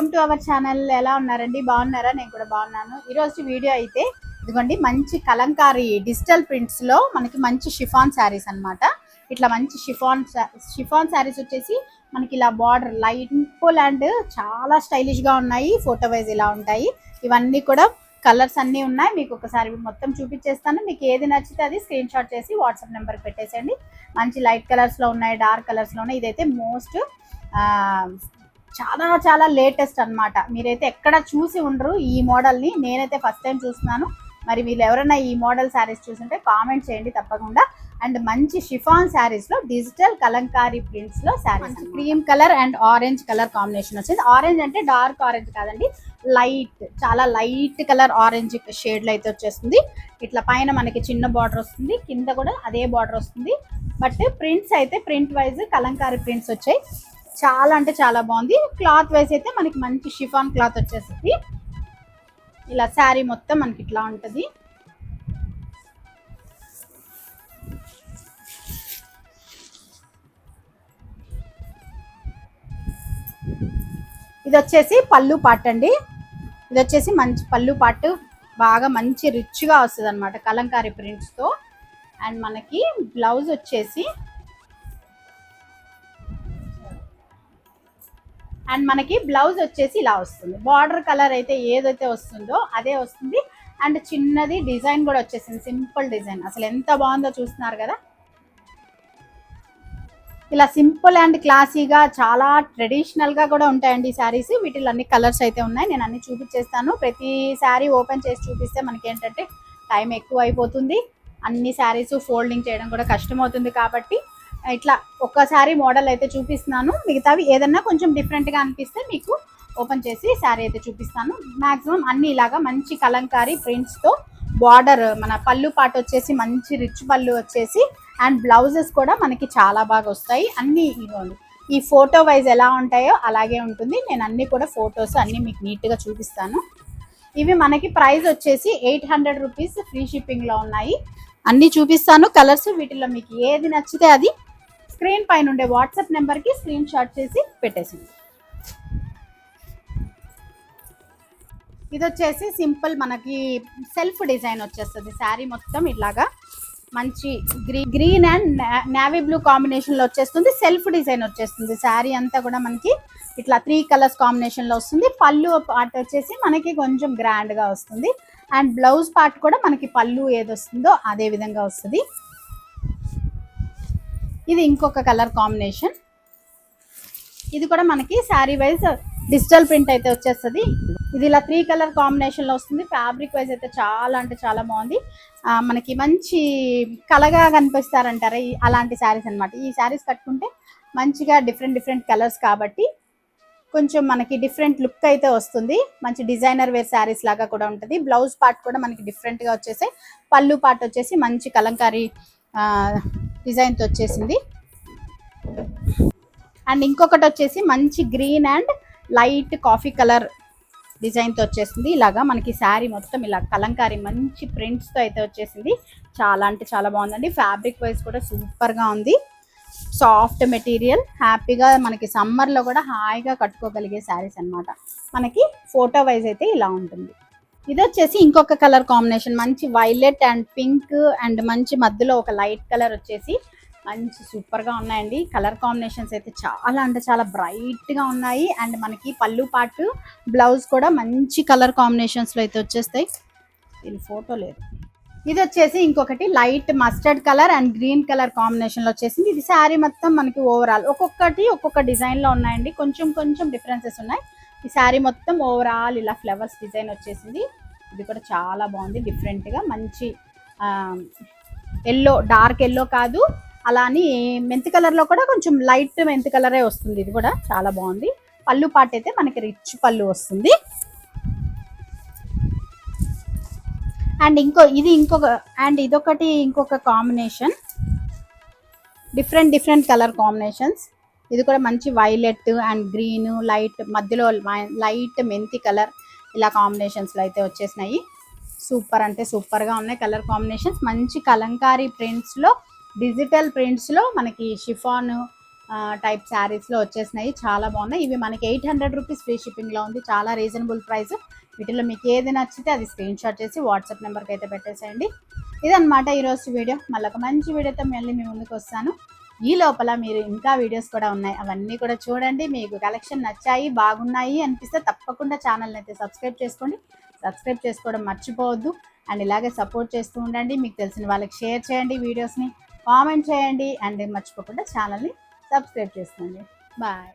Welcome to our channel ఎలా ఉన్నారండి? బాగున్నారా? నేను కూడా బాగున్నాను. ఈరోజు వీడియో అయితే ఇదిగోండి మంచి కలంకారీ డిజిటల్ ప్రింట్స్లో మనకి మంచి షిఫాన్ శారీస్ అన్నమాట. ఇట్లా మంచి షిఫాన్ షిఫాన్ శారీస్ వచ్చేసి మనకి ఇలా బార్డర్ లైట్ ఫుల్ అండ్ చాలా స్టైలిష్గా ఉన్నాయి. ఫోటో వైజ్ ఇలా ఉంటాయి. ఇవన్నీ కూడా కలర్స్ అన్నీ ఉన్నాయి. మీకు ఒకసారి మొత్తం చూపించేస్తాను. మీకు ఏది నచ్చితే అది స్క్రీన్ షాట్ చేసి వాట్సాప్ నెంబర్ పెట్టేసేయండి. మంచి లైట్ కలర్స్లో ఉన్నాయి డార్క్ కలర్స్లో ఉన్నాయి. ఇదైతే మోస్ట్ చాలా చాలా లేటెస్ట్ అన్నమాట. మీరైతే ఎక్కడ చూసి ఉండరు ఈ మోడల్ని. నేనైతే ఫస్ట్ టైం చూస్తున్నాను. మరి మీరు ఎవరైనా ఈ మోడల్ శారీస్ చూస్తుంటే కామెంట్ చేయండి తప్పకుండా. అండ్ మంచి షిఫాన్ శారీస్లో digital Kalamkari ప్రింట్స్లో saris cream colour and orange colour combination వచ్చింది. ఆరెంజ్ అంటే డార్క్ ఆరెంజ్ కాదండి లైట్ చాలా లైట్ కలర్ ఆరెంజ్ షేడ్లో అయితే వచ్చేస్తుంది. ఇట్లా పైన మనకి చిన్న బార్డర్ వస్తుంది కింద కూడా అదే బార్డర్ వస్తుంది. బట్ ప్రింట్స్ అయితే ప్రింట్ వైజ్ కలంకారీ ప్రింట్స్ వచ్చాయి. చాలా అంటే చాలా బాగుంది. క్లాత్ వైజ్ అయితే మనకి మంచి షిఫాన్ క్లాత్ వచ్చేసింది ఇలా శారీ మొత్తం మనకి ఇట్లా ఉంటుంది. ఇది వచ్చేసి పళ్ళు పాట్ అండి. ఇది వచ్చేసి మంచి పళ్ళు పాటు బాగా మంచి రిచ్గా వస్తుంది అనమాట కలంకారీ ప్రింట్స్తో. అండ్ మనకి బ్లౌజ్ వచ్చేసి అండ్ మనకి బ్లౌజ్ వచ్చేసి ఇలా వస్తుంది. బార్డర్ కలర్ అయితే ఏదైతే వస్తుందో అదే వస్తుంది. అండ్ చిన్నది డిజైన్ కూడా వచ్చేసింది. Simple design. అసలు ఎంత బాగుందో చూస్తున్నారు కదా? ఇలా సింపుల్ అండ్ క్లాసీగా చాలా ట్రెడిషనల్గా కూడా ఉంటాయండి ఈ శారీస్. వీటిలో అన్ని కలర్స్ అయితే ఉన్నాయి. నేను అన్ని చూపించేస్తాను. ప్రతి శారీ ఓపెన్ చేసి చూపిస్తే మనకి ఏంటంటే టైం ఎక్కువ అయిపోతుంది. అన్ని శారీస్ ఫోల్డింగ్ చేయడం కూడా కష్టం అవుతుంది కాబట్టి ఇట్లా ఒక్కసారి మోడల్ అయితే చూపిస్తున్నాను. మిగతావి ఏదన్నా కొంచెం డిఫరెంట్గా అనిపిస్తే మీకు ఓపెన్ చేసి శారీ అయితే చూపిస్తాను. మ్యాక్సిమం అన్ని ఇలాగా మంచి కలంకారీ ప్రింట్స్తో బార్డర్ మన పళ్ళు పాట వచ్చేసి మంచి రిచ్ పళ్ళు వచ్చేసి అండ్ బ్లౌజెస్ కూడా మనకి చాలా బాగా వస్తాయి. అన్నీ ఇవ్వండి. ఈ ఫోటో వైజ్ ఎలా ఉంటాయో అలాగే ఉంటుంది. నేను అన్నీ కూడా ఫొటోస్ అన్నీ మీకు నీట్గా చూపిస్తాను. ఇవి మనకి ప్రైస్ వచ్చేసి ఎయిట్ హండ్రెడ్ రూపీస్ ఫ్రీ షిప్పింగ్లో ఉన్నాయి. అన్నీ చూపిస్తాను. కలర్స్ వీటిలో మీకు ఏది నచ్చితే అది స్క్రీన్ పైన ఉండే వాట్సాప్ నెంబర్కి స్క్రీన్ షాట్ చేసి పెట్టేసింది. ఇది వచ్చేసి సింపుల్ మనకి సెల్ఫ్ డిజైన్ వచ్చేస్తుంది. శారీ మొత్తం ఇట్లాగా మంచి గ్రీ గ్రీన్ అండ్ నావీ బ్లూ కాంబినేషన్లో వచ్చేస్తుంది. సెల్ఫ్ డిజైన్ వచ్చేస్తుంది. శారీ అంతా కూడా మనకి ఇట్లా త్రీ కలర్స్ కాంబినేషన్లో వస్తుంది. పళ్ళు పార్ట్ వచ్చేసి మనకి కొంచెం గ్రాండ్గా వస్తుంది. అండ్ బ్లౌజ్ పార్ట్ కూడా మనకి పళ్ళు ఏది వస్తుందో అదే విధంగా వస్తుంది. ఇది ఇంకొక కలర్ కాంబినేషన్. ఇది కూడా మనకి శారీ వైజ్ డిజిటల్ ప్రింట్ అయితే వచ్చేస్తుంది. ఇది ఇలా త్రీ కలర్ కాంబినేషన్లో వస్తుంది. ఫ్యాబ్రిక్ వైజ్ అయితే చాలా అంటే చాలా బాగుంది. ఆ, మనకి మంచి కలగా కనిపిస్తారంటారా అలాంటి శారీస్ అన్నమాట. ఈ శారీస్ కట్టుకుంటే మంచిగా డిఫరెంట్ డిఫరెంట్ కలర్స్ కాబట్టి కొంచెం మనకి డిఫరెంట్ లుక్ అయితే వస్తుంది. మంచి డిజైనర్ వేర్ శారీస్ లాగా కూడా ఉంటుంది. బ్లౌజ్ పార్ట్ కూడా మనకి డిఫరెంట్గా వచ్చేసి పళ్ళు పార్ట్ వచ్చేసి మంచి కలంకారీ డిజైన్తో వచ్చేసింది. అండ్ ఇంకొకటి వచ్చేసి మంచి green and light coffee colour డిజైన్తో వచ్చేసింది. ఇలాగా మనకి శారీ మొత్తం ఇలా కలంకారీ మంచి ప్రింట్స్తో అయితే వచ్చేసింది. చాలా అంటే చాలా బాగుందండి. ఫ్యాబ్రిక్ వైజ్ కూడా సూపర్గా ఉంది. సాఫ్ట్ మెటీరియల్ హ్యాపీగా మనకి సమ్మర్లో కూడా హాయిగా కట్టుకోగలిగే శారీస్ అన్నమాట. మనకి ఫోటో వైజ్ అయితే ఇలా ఉంటుంది. ఇది వచ్చేసి ఇంకొక కలర్ కాంబినేషన్. మంచి వైలెట్ అండ్ పింక్ అండ్ మంచి మధ్యలో ఒక లైట్ కలర్ వచ్చేసి మంచి సూపర్గా ఉన్నాయండి. కలర్ కాంబినేషన్స్ అయితే చాలా అంటే చాలా బ్రైట్గా ఉన్నాయి. అండ్ మనకి పళ్ళు పాటు బ్లౌజ్ కూడా మంచి కలర్ కాంబినేషన్స్లో అయితే వచ్చేస్తాయి. దీని ఫోటో లేదు. ఇది వచ్చేసి ఇంకొకటి light mustard colour and green colour కాంబినేషన్లో వచ్చేసింది. ఇది శారీ మొత్తం మనకి ఓవరాల్ ఒక్కొక్కటి ఒక్కొక్క డిజైన్లో ఉన్నాయండి. కొంచెం కొంచెం డిఫరెన్సెస్ ఉన్నాయి. ఈ శారీ మొత్తం ఓవరాల్ ఇలా ఫ్లవర్స్ డిజైన్ వచ్చేసింది. ఇది కూడా చాలా బాగుంది డిఫరెంట్గా మంచి ఎల్లో డార్క్ ఎల్లో కాదు. అలా అని మెంతి కలర్లో కూడా కొంచెం లైట్ మెంతి కలరే వస్తుంది ఇది కూడా చాలా బాగుంది. పళ్ళు పాట అయితే మనకి రిచ్ పళ్ళు వస్తుంది. అండ్ ఇంకో ఇది ఇంకొక అండ్ ఇదొకటి ఇంకొక combination different different colour combinations ఇది కూడా మంచి వైలెట్ అండ్ గ్రీన్ లైట్ మధ్యలో లైట్ మెంతి కలర్ ఇలా కాంబినేషన్స్లో అయితే వచ్చేసినాయి. సూపర్ అంటే సూపర్గా ఉన్నాయి కలర్ కాంబినేషన్స్ మంచి కలంకారీ ప్రింట్స్లో డిజిటల్ ప్రింట్స్లో మనకి షిఫాన్ టైప్ శారీస్లో వచ్చేసినాయి. చాలా బాగున్నాయి. ఇవి మనకి ఎయిట్ హండ్రెడ్ రూపీస్ ఫ్రీ షిప్పింగ్లో ఉంది. చాలా రీజనబుల్ ప్రైస్ వీటిలో మీకు ఏది నచ్చితే అది స్క్రీన్ షాట్ చేసి వాట్సాప్ నెంబర్కి అయితే పెట్టేసేయండి. ఇదనమాట ఈరోజు వీడియో. మళ్ళీ ఒక మంచి వీడియోతో మళ్ళీ మీ ముందుకు వస్తాను. ఈ లోపల మీరు ఇంకా వీడియోస్ కూడా ఉన్నాయి. అవన్నీ కూడా చూడండి. మీకు కలెక్షన్ నచ్చాయి బాగున్నాయి అనిపిస్తే తప్పకుండా ఛానల్ని అయితే సబ్స్క్రైబ్ చేసుకోండి. సబ్స్క్రైబ్ చేసుకోవడం మర్చిపోవద్దు. అండ్ ఇలాగే సపోర్ట్ చేస్తూ ఉండండి. మీకు తెలిసిన వాళ్ళకి షేర్ చేయండి వీడియోస్ని కామెంట్ చేయండి. అండ్ మర్చిపోకుండా ఛానల్ని సబ్స్క్రైబ్ చేసుకోండి. బాయ్